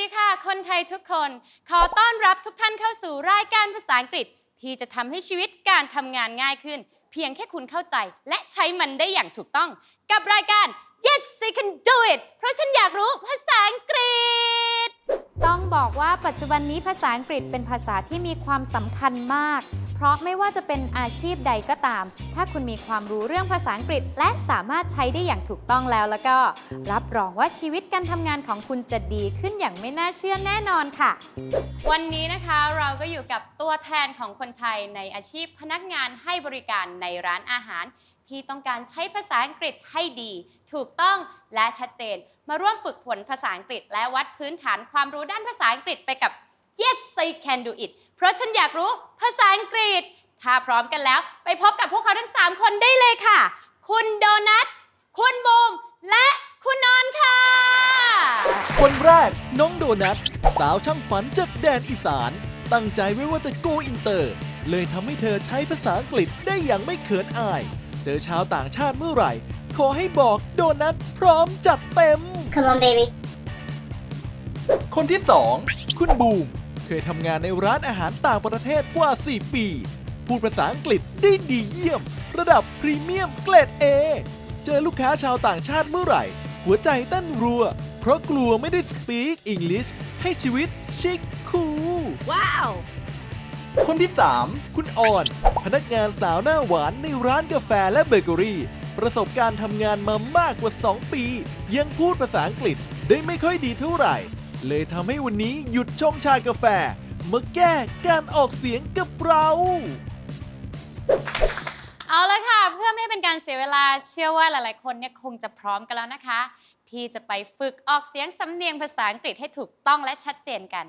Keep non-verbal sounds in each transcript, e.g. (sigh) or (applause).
ดีค่ะ คนไทยทุกคน ขอต้อนรับทุกท่านเข้าสู่รายการภาษาอังกฤษ ที่จะทำให้ชีวิตการทำงานง่ายขึ้น เพียงแค่คุณเข้าใจ และใช้มันได้อย่างถูกต้อง กับรายการ Yes I can do it เพราะฉันอยากรู้ภาษาอังกฤษ ต้องบอกว่าปัจจุบันนี้ภาษาอังกฤษเป็นภาษาที่มีความสำคัญมาก เพราะไม่ว่าจะเป็นอาชีพใดก็ตาม ถ้าคุณมีความรู้เรื่องภาษาอังกฤษ และสามารถใช้ได้อย่างถูกต้องแล้วแล้วก็ รับรองว่าชีวิตการทำงานของคุณจะดีขึ้นอย่างไม่น่าเชื่อแน่นอนค่ะ วันนี้นะคะเราก็อยู่กับตัวแทนของคนไทยในอาชีพพนักงานให้บริการในร้านอาหาร ที่ต้องการใช้ภาษาอังกฤษให้ดี ถูกต้องและชัดเจน มาร่วมฝึกฝนภาษาอังกฤษ และวัดพื้นฐานความรู้ด้านภาษาอังกฤษไปกับ Yes I can do it เพราะฉันอยากรู้ภาษาอังกฤษ ถ้าพร้อมกันแล้ว ไปพบกับพวกเขาทั้ง 3 คนได้เลยค่ะ คุณโดนัท คุณบูม และคุณนอนค่ะ คนแรกน้องโดนัทสาวช่างฝันจากแดนอีสาน ตั้งใจไว้ว่าจะโกอินเตอร์ เลยทำให้เธอใช้ภาษาอังกฤษได้อย่างไม่เขินอาย เจอชาวต่างชาติเมื่อไหร่ ขอให้บอกโดนัทพร้อมจัดเต็ม Come on, baby. คนที่2คุณบูม เคยทำงานในร้านอาหารต่างประเทศกว่า 4 ปี พูดภาษาอังกฤษได้ดีเยี่ยม ระดับพรีเมียมเกรด A เจอลูกค้าชาวต่างชาติเมื่อไหร่ หัวใจเต้นรัว เพราะกลัวไม่ได้สปีกอังกฤษให้ชีวิตชิคคูลว้าว คนที่ 3 คุณออน พนักงานสาวหน้าหวานในร้านกาแฟและเบเกอรี่ ประสบการณ์ทำงานมามากกว่า 2 ปี ยังพูดภาษาอังกฤษได้ไม่ค่อยดีเท่าไหร่ เลยทำให้วันนี้หยุดชงชากาแฟ มาแก้การออกเสียงกับเรา เอาละค่ะ เพื่อไม่ให้เป็นการเสียเวลาเชื่อว่าหลายๆ คนเนี่ยคงจะพร้อมกันแล้วนะคะ ที่จะไปฝึกออกเสียงสำเนียงภาษาอังกฤษให้ถูกต้องและชัดเจนกัน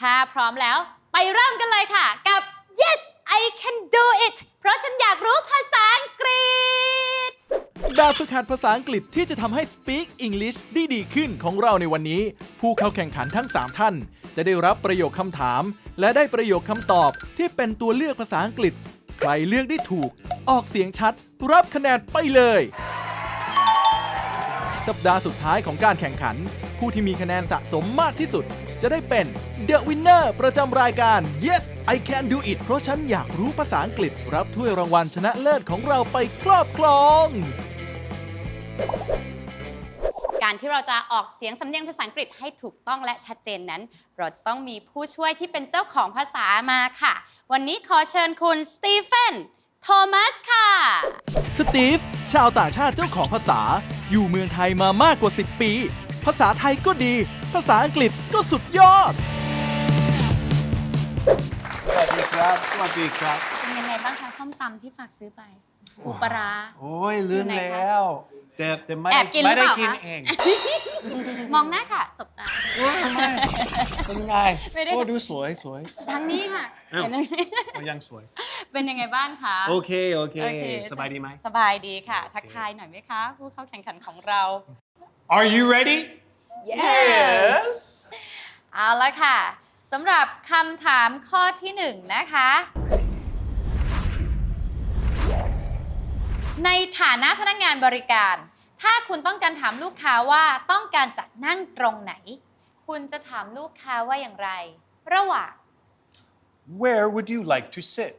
ถ้าพร้อมแล้วไปเริ่มกันเลยค่ะ กับ yes I can do it เพราะฉันอยากรู้ภาษาอังกฤษ แบบฝึกหัดภาษาอังกฤษที่จะทำให้ Speak English ได้ดีขึ้นของเราในวันนี้ ผู้เข้าแข่งขันทั้ง 3 ท่าน จะได้รับประโยคคำถาม และได้ประโยคคำตอบที่เป็นตัวเลือกภาษาอังกฤษ ใครเลือกได้ถูก ออกเสียงชัด รับคะแนนไปเลย สัปดาห์สุดท้ายของการแข่งขัน ผู้ที่มีคะแนนสะสมมากที่สุด จะได้เป็น The Winner ประจำรายการ Yes I Can Do It เพราะฉันอยากรู้ภาษาอังกฤษ รับถ้วยรางวัลชนะเลิศของเราไปครอบครอง การที่เราจะออกเสียงสำเนียงภาษาอังกฤษให้ถูกต้องและชัดเจนนั้น เราจะต้องมีผู้ช่วยที่เป็นเจ้าของภาษามาค่ะ วันนี้ขอเชิญคุณสตีเฟนโทมัสค่ะ สตีฟ ชาวต่างชาติเจ้าของภาษา อยู่เมืองไทยมามากกว่า 10 ปี ภาษาไทยก็ดี ภาษาอังกฤษก็สุดยอด สวัสดีครับ สวัสดีครับ เป็นยังไงบ้างคะส้มตำที่ฝากซื้อไปปูปลาร้า โอ้ยลืมอยู่ไหนคะแล้ว แต่แต่ไม่แอได้บกินหรืไม่อเปได้ล่ากินคะ เองมองหน้าค่ะสบตาโอ้ยไม่เป็นไงไม่ได้ โอ้ดูสวยสวย ทางนี้ค่ะอ้าว เห็นไหมโอ้ยังสวย เป็นยังไงบ้างคะโอเค โอเค โอเคสบายดีไหม สบายดีค่ะ ทักทายหน่อยไหมคะ ผู้เข้าแข่งขันของเรา Are you ready Yes เอาละค่ะสำหรับคำถามข้อที่หนึ่งนะคะ ในฐานะพนักงานบริการ ถ้าคุณต้องการถามลูกค้าว่าต้องการจะนั่งตรงไหน คุณจะถามลูกค้าว่าอย่างไร ระหว่าง Where would you like to sit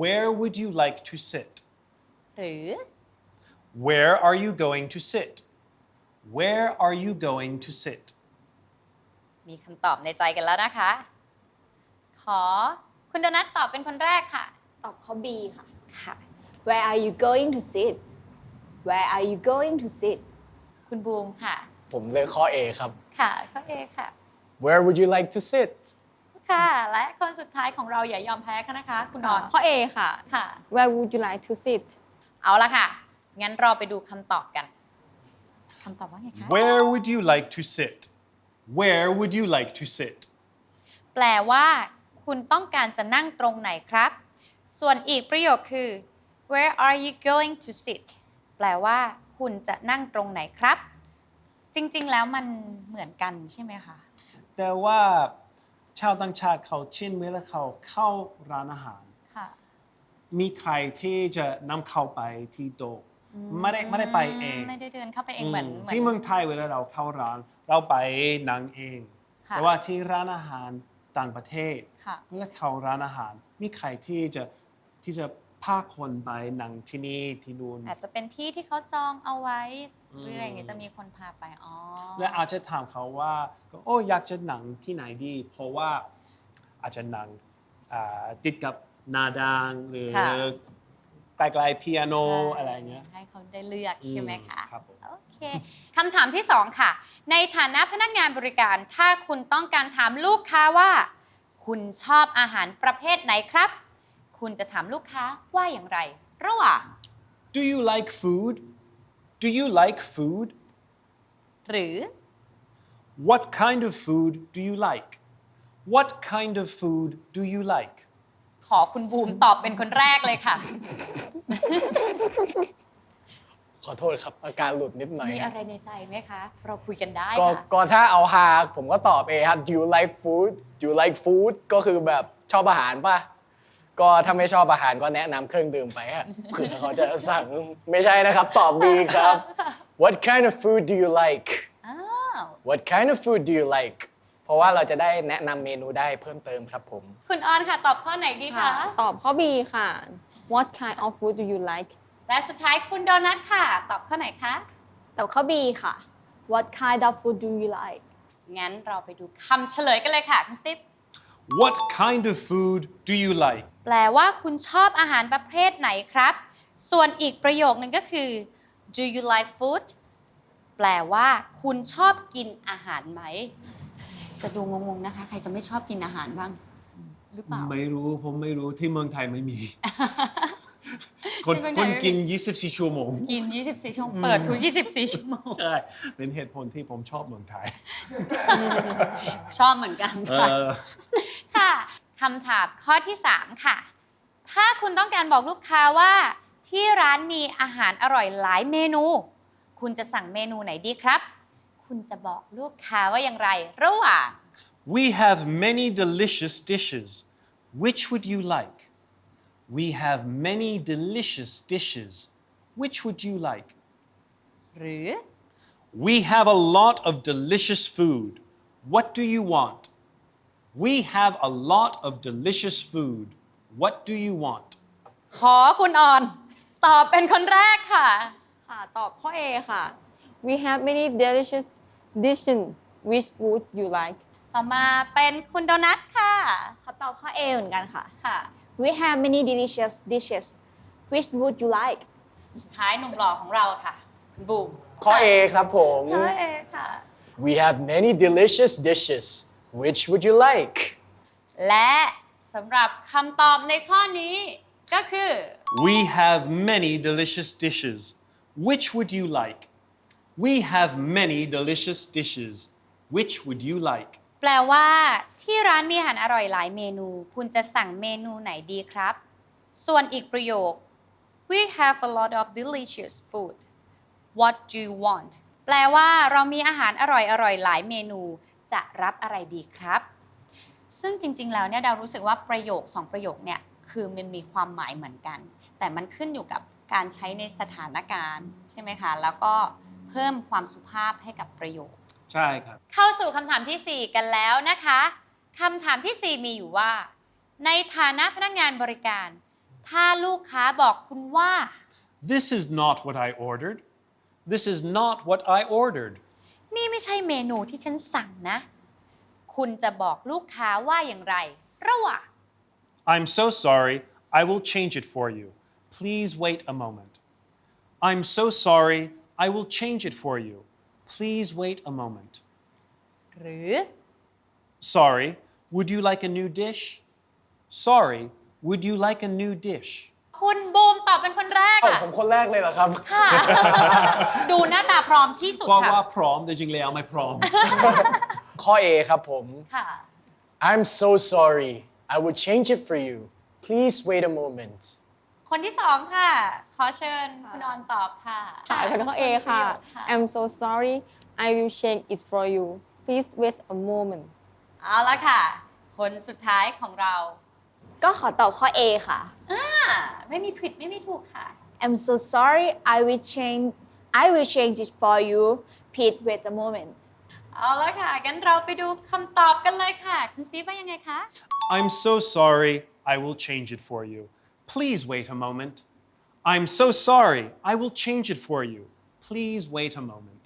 Where would you like to sit หรือ Where are you going to sit Where are you going to sit มีคำตอบในใจกันแล้วนะคะ ขอคุณโดนัทตอบเป็นคนแรกค่ะ ตอบข้อ B ค่ะ ค่ะ Where are you going to sit Where are you going to sit คุณบูมค่ะ ผมเลือกข้อ A ครับ ค่ะ ข้อ A ค่ะ Where would you like to sit ค่ะ และคนสุดท้ายของเราอย่ายอมแพ้กันนะคะ คุณนอน ข้อ A ค่ะ ค่ะ Where would you like to sit เอาละค่ะ งั้นเราไปดูคำตอบกัน คำตอบว่าไงคะ Where would you like to sit? Where would you like to sit? แปลว่าคุณต้องการจะนั่งตรงไหนครับ ส่วนอีกประโยคคือ where are you going to sit แปลว่า คุณจะนั่งตรงไหนครับ จริง ๆ แล้วมันเหมือนกันใช่ไหมคะ แต่ว่าชาวต่างชาติเขาชินเวลาเขาเข้าร้านอาหาร ค่ะ มีใครที่จะนำเข้าไปที่โต๊ะ ไม่ได้ไม่ได้ไปเองไม่ได้เดินเข้าไปเองเหมือนอืมหนที่เมืองไทยเวลาเราเข้าร้าน เราไปนั่งเอง ค่ะแต่ว่าที่ร้านอาหารต่างประเทศค่ะ เมื่อเข้าร้านอาหาร มีใครที่จะที่จะพาคนไปนั่งที่นี่ที่นู่น อาจจะเป็นที่ที่เขาจองเอาไว้อืมหรืออะไรอย่างเงี้ยจะมีคนพาไปอ๋อและอาจจะถามเขาว่าโอ้อยากจะนั่งที่ไหนดี เพราะว่าอาจจะนั่งอ่าติดกับหนาดังหรือ ค่ะใกล้ๆเปียโนใช่อะไรเงี้ย ให้เขาได้เลือกใช่ไหมคะครับผม โอเคคำถามที่ 2 ค่ะ ในฐานะพนักงานบริการ ถ้าคุณต้องการถามลูกค้าว่า คุณชอบอาหารประเภทไหนครับ คุณจะถามลูกค้าว่าอย่างไร ระหว่าง Do you like food Do you like food หรือ What kind of food do you like What kind of food do you like ขอคุณบูมตอบเป็นคนแรกเลยค่ะ ขอโทษครับอาการหลุดนิดหน่อยมีคอะรับไรในใจไหมคะ เราคุยกันได้ก็ค่ะก็ถ้าเอาฮาผมก็ตอบ A ครับ Do you like food Do you like food ก็คือแบบชอบอาหารป่ะ ก็ถ้าไม่ชอบอาหารก็แนะนำเครื่องดื่มไปฮะเผื่อเขาจะสั่งไม่ใช่นะครับ ตอบ B ครับ What kind of food do you like อ้าว What kind of food do you like เพราะว่าเราจะได้แนะนำเมนูได้เพิ่มเติมครับผม คุณออนค่ะ ตอบข้อไหนดีค่ะคะ ตอบข้อ B ค่ะ What kind of food do you like และสุดท้ายคุณโดนัทค่ะ ตอบข้อไหนคะ ตอบข้อ B ค่ะ What kind of food do you like งั้นเราไปดูคำเฉลยกันเลยค่ะคุณสติฟ What kind of food do you like แปลว่าคุณชอบอาหารประเภทไหนครับ ส่วนอีกประโยคนึงก็คือ do you like food แปลว่าคุณชอบกินอาหารไหม จะดูงงๆนะคะ ใครจะไม่ชอบกินอาหารบ้าง หรือเปล่า ไม่รู้ผมไม่รู้ที่เมืองไทยไม่มี คนที่เมืองไทคยนไม่มี กิน 24 ชั่วโมง กิน 24 ชั่วโมงเปิดทุก 24 ชั่วโมง ใช่ เป็นเหตุผลที่ผมชอบเมืองไทย ชอบเหมือนกันเอค่ะ อ ค่ะคำถามข้อที่ 3 ค่ะ ถ้าคุณต้องการบอกลูกค้าว่า ที่ร้านมีอาหารอร่อยหลายเมนู คุณจะสั่งเมนูไหนดีครับ คุณจะบอกลูกค้าว่าอย่างไร ระหว่าง We have many delicious dishes. Which would you like? We have many delicious dishes. Which would you like? หรือ We have a lot of delicious food. What do you want? We have a lot of delicious food. What do you want? ขอคุณออน ตอบเป็นคนแรกค่ะ ค่ะ ตอบข้อ A ค่ะ We have many delicious dishes Which would you like ต่อมาเป็นคุณโดนัทค่ะ ขอตอบข้อ A เหมือนกันค่ะ ค่ะ We have many delicious dishes Which would you like สุดท้ายหนุ่มหล่อของเราค่ะ คุณบูม ข้อ A ครับผม ข้อเอค่ะ We have many delicious dishes. Which would you like? และสำหรับคำตอบในข้อนี้ก็คือ We have many delicious dishes. Which would you like? We have many delicious dishes. Which would you like? แปลว่าที่ร้านมีอาหารอร่อยหลายเมนู คุณจะสั่งเมนูไหนดีครับ ส่วนอีกประโยค we have a lot of delicious food what do you want แปลว่าเรามีอาหารอร่อยอร่อยหลายเมนู จะรับอะไรดีครับ ซึ่งจริง ๆ แล้วเนี่ยดาวรู้สึกว่าประโยคสองประโยคเนี่ยคือมันมีความหมายเหมือนกัน แต่มันขึ้นอยู่กับการใช้ในสถานการณ์ ใช่ไหมคะ แล้วก็ เพิ่มความสุภาพให้กับประโยค ใช่ครับ เข้าสู่คำถามทีสี่ 4 กันแล้วนะคะคำถามทีสี่ 4 มีอยู่ว่า ในฐานะพนักงานบริการ ถ้าลูกค้าบอกคุณว่า This is not what I ordered. This is not what I ordered. นี่ไม่ใช่เมนูที่ฉันสั่งนะ คุณจะบอกลูกค้าว่าอย่างไร ระหว่าง I'm so sorry. I will change it for you. Please wait a moment. I'm so sorry. I will change it for you. Please wait a moment. หรือ Sorry, would you like a new dish? Sorry, would you like a new dish? คุณบูมตอบเป็นคนแรก เอ้า อะ ผมคนแรกเลยเหรอครับ ค่ะ ดูหน้าตาพร้อมที่สุด ว่า ค่ะ ว่าพร้อมแต่จริงแล้วไม่พร้อม ข้อ (laughs) A ครับผม ค่ะ I'm so sorry I will change it for you please wait a moment คนที่สองค่ะ ขอเชิญคุณออนตอบค่ะค่ะเป็นข้อ A ค่ะ I'm so sorry I will change it for you please wait a moment เอาละค่ะ คนสุดท้ายของเรา ก็ขอตอบข้อ A ค่ะอ่าไม่มีผิดไม่มีถูกค่ะ I'm so sorry I will change I will change it for you please wait a moment เอาละค่ะงั้นเราไปดูคำตอบกันเลยค่ะ คุณซีฟว่ายังไงคะ I'm so sorry. I will change it for you. Please wait a moment. I'm so sorry. I will change it for you. Please wait a moment.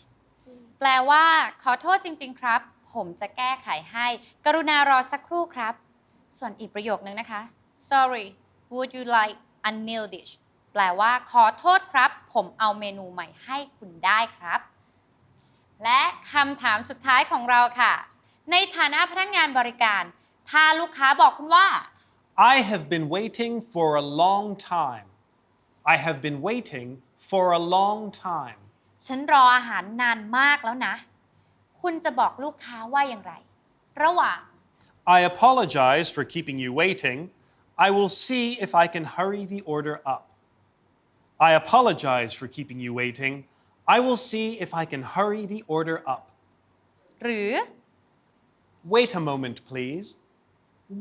แปลว่า ขอโทษจริง ๆ ครับ ผมจะแก้ไขให้ กรุณารอสักครู่ครับ ส่วนอีกประโยคนึงนะคะ sorry would you like a new dish แปลว่า ขอโทษครับ ผมเอาเมนูใหม่ให้คุณได้ครับ และคำถามสุดท้ายของเราค่ะ ในฐานะพนักงานบริการ ถ้าลูกค้าบอกคุณว่า I have been waiting for a long time. I have been waiting for a long time. ฉันรออาหารนานมากแล้วนะ คุณจะบอกลูกค้าว่าอย่างไร ระหว่าง I apologize for keeping you waiting. I will see if I can hurry the order up. I apologize for keeping you waiting. I will see if I can hurry the order up. หรือ Wait a moment, please.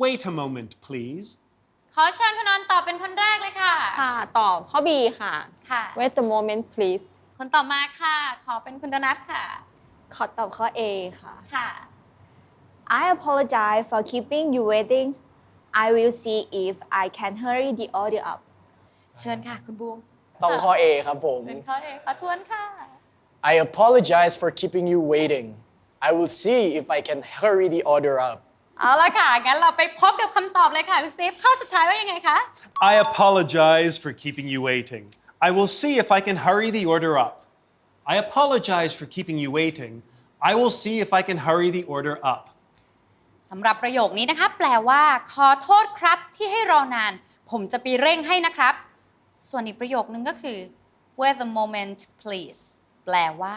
Wait a moment, please. ขอเชิญคุณนอนตอบเป็นคนแรกเลยค่ะ ค่ะ ตอบข้อ B ค่ะ ค่ะ wait a moment please คนต่อมาค่ะ ขอเป็นคุณโดนัทค่ะ ขอตอบข้อ A ค่ะ ค่ะ I apologize for keeping you waiting I will see if I can hurry the order up เชิญค่ะ คุณบูม ต้องข้อ A ครับผม เป็นข้อเอกขอทวนค่ะ I apologize for keeping you waiting I will see if I can hurry the order up เอาละค่ะ งั้นเราไปพบกับคำตอบเลยค่ะคุณสตีฟข้อสุดท้ายว่ายังไงคะ I apologize for keeping you waiting. I will see if I can hurry the order up. I apologize for keeping you waiting. I will see if I can hurry the order up. สำหรับประโยคนี้นะคะ แปลว่า ขอโทษครับที่ให้รอนาน ผมจะไปเร่งให้นะครับ ส่วนอีกประโยคนึงก็คือ wait a moment please แปลว่า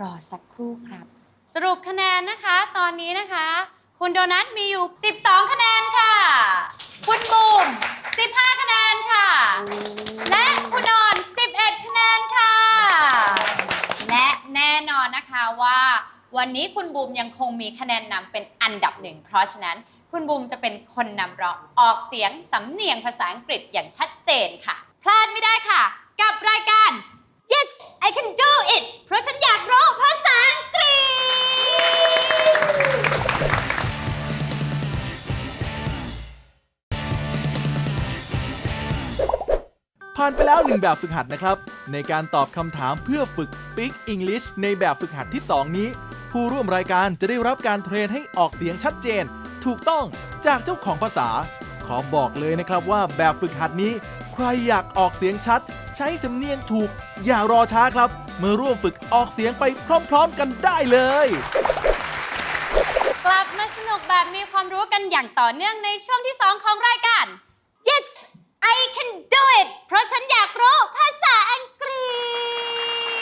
รอสักครู่ครับ สรุปคะแนนนะคะ ตอนนี้นะคะ คุณโดนัทมีอยู่ 12 คะแนนค่ะ คุณบูม 15 คะแนนค่ะ และคุณนอน 11 คะแนนค่ะ และแน่นอนนะคะว่า วันนี้คุณบูมยังคงมีคะแนนนำเป็นอันดับหนึ่ง เพราะฉะนั้นคุณบูมจะเป็นคนนำเราออกเสียงสำเนียงภาษาอังกฤษอย่างชัดเจนค่ะ พลาดไม่ได้ค่ะ กับรายการ yes I can do it เพราะฉันอยากรู้ภาษาอังกฤษ ผ่านไปแล้วหนึ่งแบบฝึกหัดนะครับ ในการตอบคำถามเพื่อฝึก Speak English ในแบบฝึกหัดที่ 2 นี้ ผู้ร่วมรายการจะได้รับการเทรนให้ออกเสียงชัดเจน ถูกต้องจากเจ้าของภาษา ขอบอกเลยนะครับว่าแบบฝึกหัดนี้ ใครอยากออกเสียงชัด ใช้สำเนียงถูก อย่ารอช้าครับมาร่วมฝึกออกเสียงไปพร้อมๆกันได้เลย กลับมาสนุกแบบมีความรู้กันอย่างต่อเนื่องในช่วงที่ 2 ของรายการ I can do it เพราะฉันอยากรู้ภาษาอังกฤษ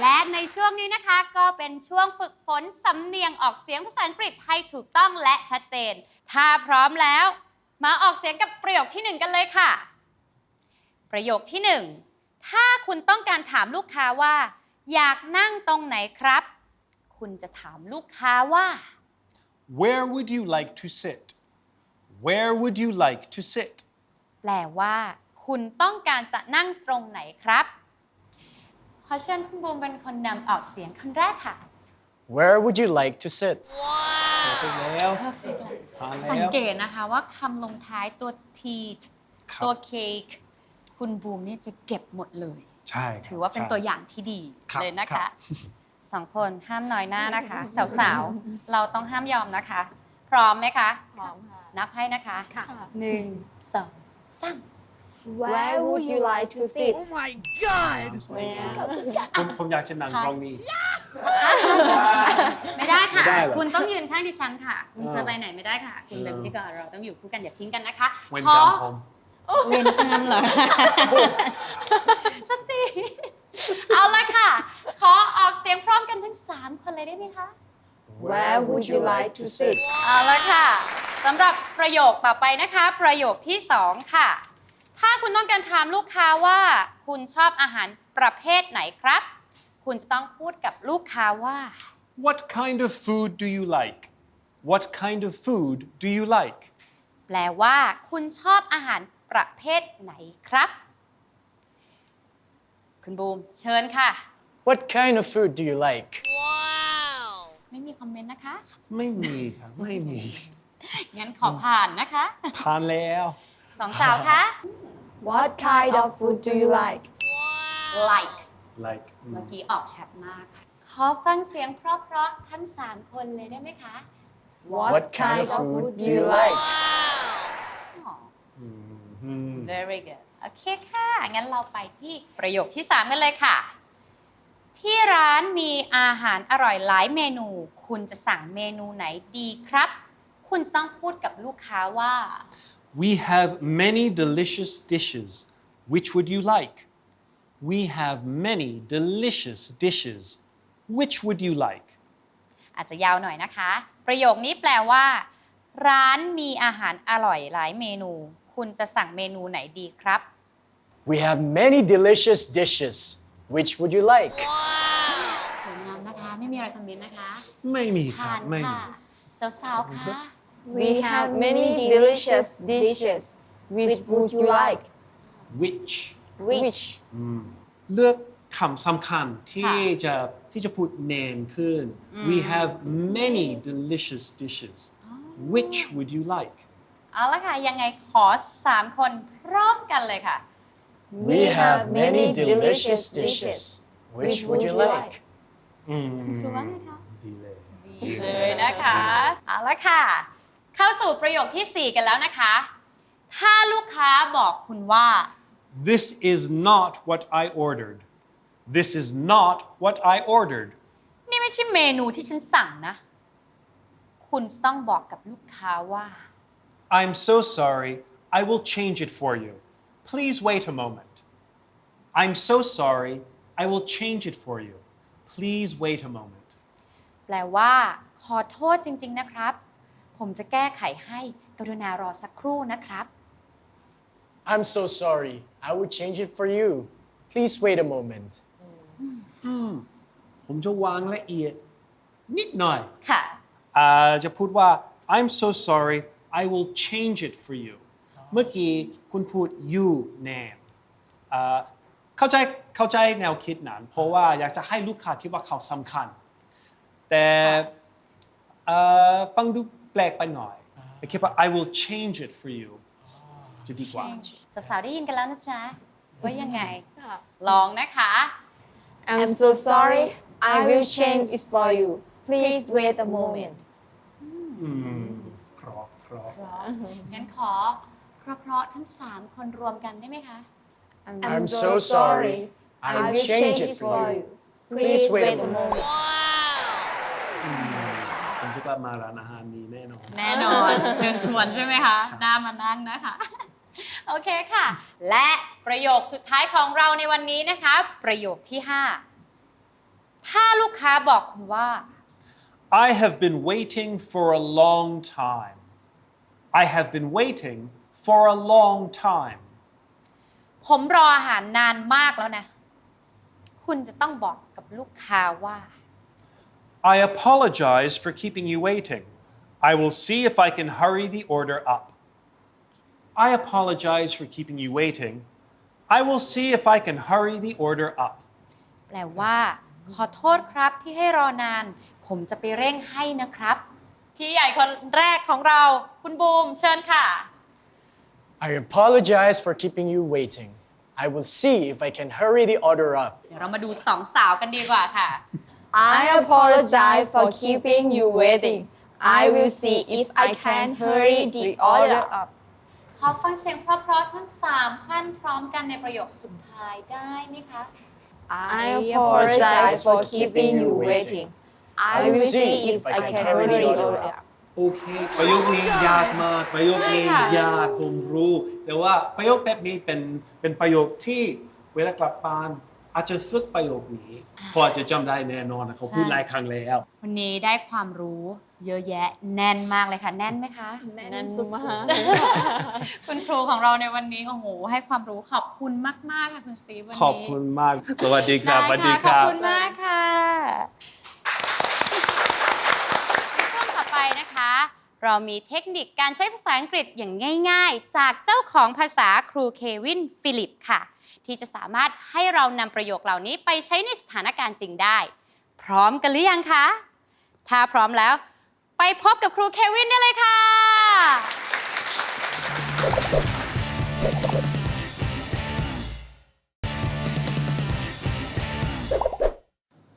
และในช่วงนี้นะคะก็เป็นช่วงฝึกฝนสำเนียงออกเสียงภาษาอังกฤษให้ถูกต้องและชัดเจน ถ้าพร้อมแล้ว มาออกเสียงกับประโยคที่หนึ่งกันเลยค่ะ ประโยคที่หนึ่งถ้าคุณต้องการถามลูกค้าว่า อยากนั่งตรงไหนครับ คุณจะถามลูกค้าว่า Where would you like to sit? Where would you like to sit? แปลว่า คุณต้องการจะนั่งตรงไหนครับ ขอเชิญคุณบูมเป็นคนนำออกเสียงคนแรกค่ะ Where would you like to sit แล้ว perfect เลยผ่านแล้ว สังเกตนะคะว่าคำลงท้ายตัว t ครับ ตัว cake คุณบูมนี่จะเก็บหมดเลย ใช่ถือว่าเป็นใช่ ตัวอย่างที่ดีครับเลยนะครัคะบ สองคนห้ามน้อยหน้านะคะ สาวๆ เราต้องห้ามยอมนะคะ พร้อมไหมคะ พร้อมค่ะ นับให้นะคะค่ะ หนึ่งสองสาม Where would you like to sit ผมผมอยากจะนั่งตรงนี้ ไม่ได้ค่ะ ไม่ได้เหรอคุณต้องยืนข้างดิฉันค่ะ คุณอ้าวจะไปไหนไม่ได้ค่ะ คุณเป็นเหรอพิธีกรเราต้องอยู่คู่กันอย่าทิ้งกันนะคะเว้นขกรอรมผม เว้นกรรมเหรอ สติ เอาละค่ะ ขอออกเสียงพร้อมกันทั้ง 3 คนเลยได้ไหมคะ Where would you like to sit เอาละค่ะสำหรับประโยคต่อไปนะคะ ประโยคที่ 2 ค่ะ ถ้าคุณต้องการถามลูกค้าว่าคุณชอบอาหารประเภทไหนครับ คุณจะต้องพูดกับลูกค้าว่า What kind of food do you like What kind of food do you like แปลว่า คุณชอบอาหารประเภทไหนครับ คุณบูม เชิญค่ะ What kind of food do you like ไม่มีคอมเมนต์นะคะ ไม่มีครับไม่มี งั้นขอผ่านนะคะ ผ่านแล้ว สองสาวคะ What kind of food do you like like like เมื่อกี้ออกชัดมากค่ะ ขอฟังเสียงเพราะๆทั้ง 3 คนเลยได้ไหมคะ What kind of food do you like อ๋ออืม very good โอเคค่ะ งั้นเราไปที่ประโยคที่ 3 กันเลยค่ะ ที่ร้านมีอาหารอร่อยหลายเมนู คุณจะสั่งเมนูไหนดีครับ คุณจะต้องพูดกับลูกค้าว่า We have many delicious dishes. Which would you like? We have many delicious dishes. Which would you like? อาจจะยาวหน่อยนะคะ ประโยคนี้แปลว่า ร้านมีอาหารอร่อยหลายเมนู คุณจะสั่งเมนูไหนดีครับ We have many delicious dishes which would you like สวยงามนะคะ ไม่มีอะไรคอมเมนต์นะคะ ไม่มีครั ผ่า บ น ไม่มี ค่ะ สาวๆ ค่ะ We have many delicious dishes Which would you like Which Which เลือกคำสำคัญที่จะที่จะพูดเนนขึ้น We have many delicious dishes. Which would you like? เอาละค่ะ ยังไงขอ 3 คนพร้อมกันเลยค่ะ We have many delicious dishes which would you like อืม ครูว่าไงคะ ดีเลย ดีเลยนะคะ เอาละค่ะ เข้าสู่ประโยคที่ 4 กันแล้วนะคะ ถ้าลูกค้าบอกคุณว่า This is not what I ordered. This is not what I ordered. นี่ไม่ใช่เมนูที่ฉันสั่งนะ คุณจะต้องบอกกับลูกค้าว่า I'm so sorry. I will change it for you. Please wait a moment. I'm so sorry. I will change it for you. Please wait a moment. แปลว่า ขอโทษจริง ๆ นะครับ ผมจะแก้ไขให้กรุณารอสักครู่นะครับ I'm so sorry I will change it for you please wait a moment ผมจะวางละเอียดนิดหน่อย ค่ะ อ่าจะพูดว่า I'm so sorry I will change it for you เมื่อกี้คุณพูด you name อ่าเข้าใจเข้าใจแนวคิดนั้น เพราะว่าอยากจะให้ลูกค้าคิดว่าเขาสำคัญ แต่เอ่อฟังดูแปลกไปหน่อยแต่คิดว่า I will change it for you จะดีกว่าสาวๆได้ยินกันแล้วนะจ๊ะว่ายังไง ลองนะคะ I'm so sorry I will change it for you Please wait a moment อืมเพราะเพราะงั้นขอ เพราะๆทั้ง 3 คนรวมกันได้ไหมคะ I'm so sorry I will change it for you please wait a moment ผมจะกลับมาร้านอาหารนี้แน่นอน แน่นอน เชิญชวนใช่ไหมคะน่ามานั่งนะคะ โอเคค่ะ และประโยคสุดท้ายของเราในวันนี้นะคะ ประโยคที่ 5 ถ้าลูกค้าบอกคุณว่า I have been waiting for a long time. I have been waiting for a long time. ผมรออาหารนานมากแล้วนะ คุณจะต้องบอกกับลูกค้าว่า I apologize for keeping you waiting. I will see if I can hurry the order up. I apologize for keeping you waiting. I will see if I can hurry the order up. แปลว่า ขอโทษครับที่ให้รอนาน ผมจะไปเร่งให้นะครับ พี่ใหญ่คนแรกของเรา คุณบูม เชิญค่ะ I apologize for keeping you waiting I will see if I can hurry the order up เดี๋ยวเรามาดูสองสาวกันดีกว่าค่ะ I apologize for keeping you waiting I will see if I can hurry the order up ขอฟังเสียงเพราะๆทั้งสามท่านพร้อมกันในประโยคสุดท้ายได้ไหมคะ I apologize for keeping you waiting I will see if I can hurry the order up โอเค ประโยคนี้ยากมากประโยคนี้ใช่ค่ะ ยากผมรู้ แต่ว่าประโยคแบบนี้เป็นเป็นประโยคที่เวลากลับบ้านอาจจะฝึกประโยคนี้เพอจะจำได้แน่นอนนะเขาพูดหลายครั้งแล้ว วันนี้ได้ความรู้เยอะแยะแน่นมากเลยค่ะ แน่นไหมคะ แน่นมากคุณครูของเราในวันนี้โอ้โห ให้ความรู้ขอบคุณมาก ๆ ค่ะคุณสตีฟวันนี้ขอบคุณมาก สวัสดีครับสวัสดีคขอรับบคุณมากค่ะในช่วงต่อไปนะคะ เรามีเทคนิคการใช้ภาษาอังกฤษอย่างง่าย ๆ จากเจ้าของภาษาครูเควินฟิลิปค่ะ ที่จะสามารถให้เรานำประโยคเหล่านี้ไปใช้ในสถานการณ์จริงได้ พร้อมกันหรือยังคะ ถ้าพร้อมแล้ว ไปพบกับครูเควินได้เลยค่ะ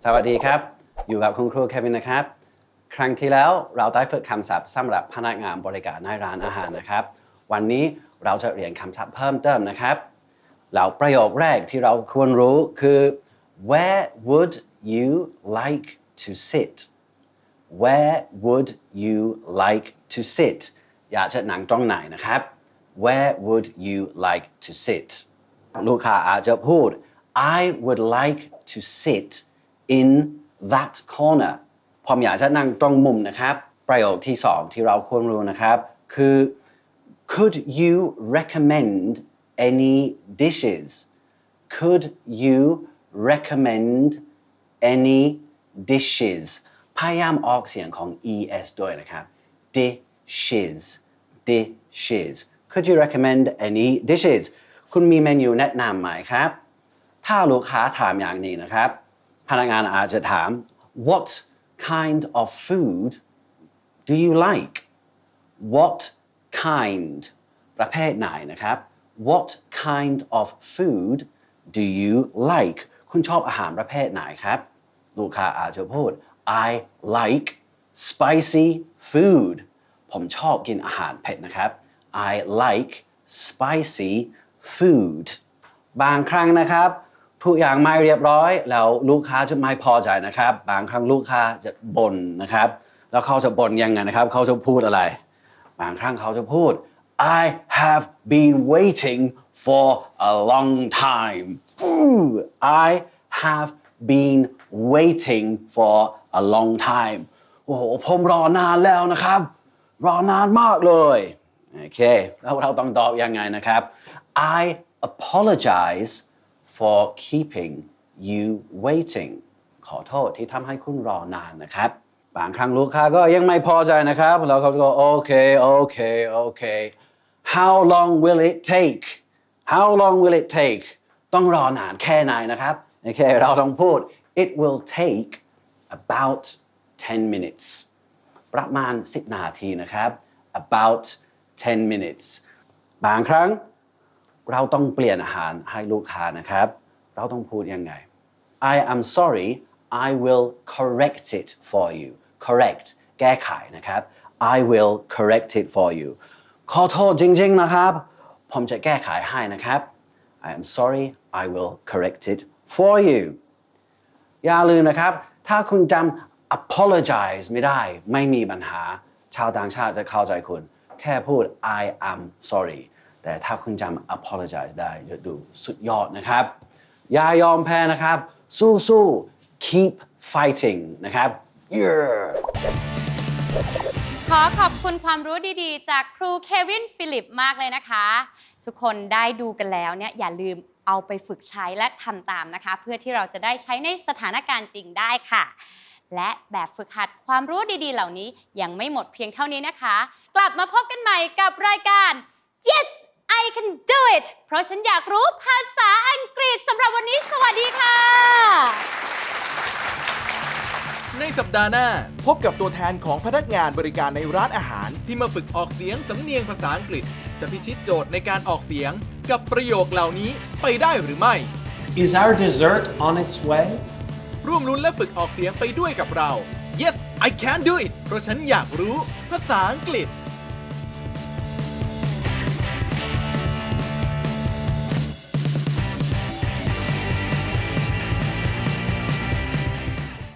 สวัสดีครับ อยู่กับคุณครูเควินนะครับ ครั้งที่แล้วเราได้ฝึกคำศัพท์สำหรับพนักงานบริการในร้านอาหารนะครับ วันนี้เราจะเรียนคำศัพท์เพิ่มเติมนะครับแล้วประโยคแรกที่เราควรรู้คือ where would you like to sit where would you like to sit อยากจะนั่งตรงไหนนะครับ where would you like to sit ลูกค้าอาจจะพูด I would like to sit in that corner ผมอยากจะนั่งตรงมุมนะครับ ประโยคที่สองที่เราควรรู้นะครับ คือ could you recommend any dishes could you recommend any dishes พยายามออกเสียงของ es ด้วยนะครับ dishes dishes could you recommend any dishes คุณมีเมนูแนะนำไหมครับ ถ้าลูกค้าถามอย่างนี้นะครับ พนักงานอาจจะถาม what kind of food do you like what kind ประเภทไหนนะครับ what kind of food do you like คุณชอบอาหารประเภทไหนครับ ลูกค้าอาจจะพูด I like spicy food ผมชอบกินอาหารเผ็ดนะครับ I like spicy food บางครั้งนะครับ ทุกอย่างไม่เรียบร้อย แล้วลูกค้าจะไม่พอใจนะครับ บางครั้งลูกค้าจะบ่นนะครับ แล้วเขาจะบ่นยังไงนะครับ เขาจะพูดอะไร บางครั้งเขาจะพูด I have been waiting for a long time I have been waiting for a long time โอ้โหผมรอนานแล้วนะครับ รอนานมากเลยโอเคแล้วเราต้องตอบยังไงนะครับ I apologize for keeping you waiting ขอโทษที่ทำให้คุณรอนานนะครับ บางครั้งลูกค้าก็ยังไม่พอใจนะครับ แล้วเขาก็โอเค โอเค โอเค how long will it take how long will it take ต้องรอนานแค่ไหนนะครับโอเคเราต้องพูด it will take about 10 minutes ประมาณ 10 นาทีนะครับ about 10 minutes บางครั้ง เราต้องเปลี่ยนอาหารให้ลูกค้านะครับ เราต้องพูดยังไง I am sorry I will correct it for you correct แก้ไขนะครับ I will correct it for you ขอโทษจริงๆนะครับ ผมจะแก้ไขให้นะครับ I am sorry I will correct it for you อย่าลืมนะครับ ถ้าคุณจำ apologize ไม่ได้ ไม่มีปัญหา ชาวต่างชาติจะเข้าใจคุณ แค่พูด I am sorry แต่ถ้าคุณจำ apologize ได้จะดูสุดยอดนะครับ อย่ายอมแพ้นะครับ สู้ๆ keep fighting นะครับ yeah ขอขอบคุณความรู้ดีๆ จากครูเควินฟิลิปมากเลยนะคะ ทุกคนได้ดูกันแล้วเนี่ยอย่าลืมเอาไปฝึกใช้และทำตามนะคะ เพื่อที่เราจะได้ใช้ในสถานการณ์จริงได้ค่ะ และแบบฝึกหัดความรู้ดีๆ เหล่านี้ยังไม่หมดเพียงเท่านี้นะคะ กลับมาพบกันใหม่กับรายการ Yes I can do it เพราะฉันอยากรู้ภาษาอังกฤษสำหรับวันนี้ สวัสดีค่ะ ในสัปดาห์หน้า พบกับตัวแทนของพนักงานบริการในร้านอาหารที่มาฝึกออกเสียงสำเนียงภาษาอังกฤษ จะพิชิตโจทย์ในการออกเสียงกับประโยคเหล่านี้ไปได้หรือไม่ Is our dessert on its way? ร่วมลุ้นและฝึกออกเสียงไปด้วยกับเรา Yes I can do it เพราะฉันอยากรู้ภาษาอังกฤษ